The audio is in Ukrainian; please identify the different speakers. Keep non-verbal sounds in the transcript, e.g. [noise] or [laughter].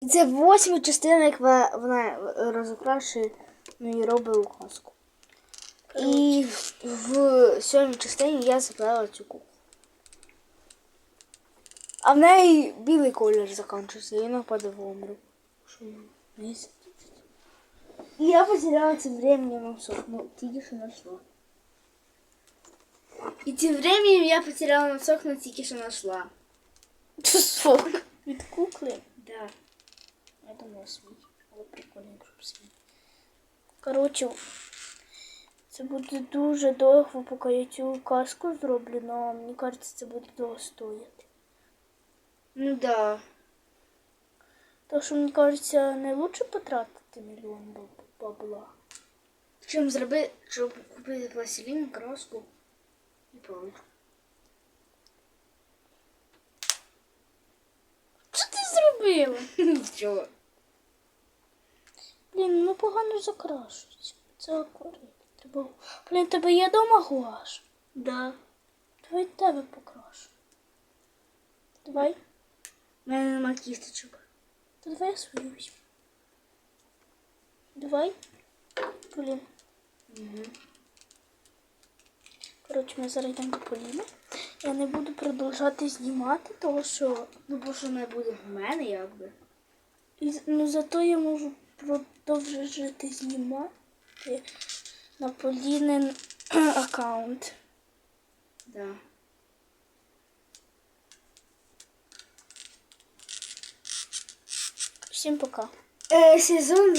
Speaker 1: І це восьма частина, як вона, розукрашує ну, і робить указку. І в сьомій частині я забрала цю куклу. А в неї білий колір закінчився, і вона впаде в омру. Що місяць? І я потеряла тем временем носок. Ну, тільки що нашла.
Speaker 2: И тем временем я потеряла носок, но тільки що нашла.
Speaker 1: Носок. Від кукли?
Speaker 2: Да.
Speaker 1: Я думала свій. Але прикольно, щоб свій. Коротше, це буде дуже довго, поки я цю казку зроблю, але мені кажеться, це буде довго стояти.
Speaker 2: Ну да.
Speaker 1: Так що, мені кажеться, не лучше потратити мільйон бабла.
Speaker 2: Чим зробити, щоб купити пластилін, краску і паличку.
Speaker 1: Що ти зробила? [laughs]
Speaker 2: Чого?
Speaker 1: Блін, ну погано закрашується. Це акварель. Треба... Блін, тебе є дома гуаш.
Speaker 2: Да.
Speaker 1: Давай тебе покрашу. Давай.
Speaker 2: У мене нема кісточок.
Speaker 1: То давай я свою візьму. Давай. Блін.
Speaker 2: Угу.
Speaker 1: Коротше, ми зараз йдемо до Поліни. Я не буду продовжати знімати, тому що
Speaker 2: Ну, бо що не буде в мене, якби.
Speaker 1: і, ну, зато я можу продовжити знімати на Полінин [clears throat] аккаунт.
Speaker 2: Да.
Speaker 1: Всім пока.
Speaker 2: Е, сезон